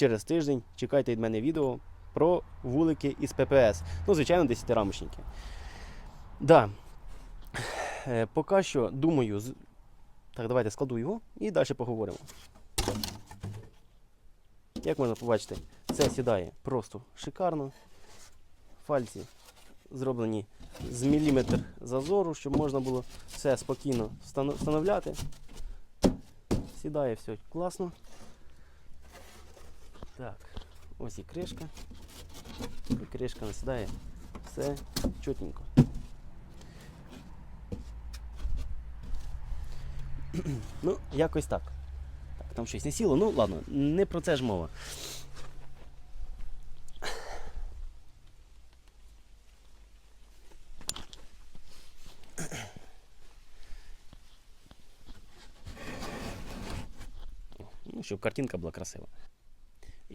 через тиждень чекайте від мене відео про вулики із ППС. Ну, звичайно, 10-рамочники. Да. Е, поки що думаю. Так, давайте складу його і далі поговоримо. Як можна побачити, це сідає просто шикарно. Фальці зроблені з міліметр зазору, щоб можна було все спокійно встановляти. Сідає все класно. Так, ось і кришка. І кришка насідає. Все чотненько. ну, якось так. Так, там щось не сіло. Ну, ладно, не про це ж мова. Ну, щоб картинка була красива.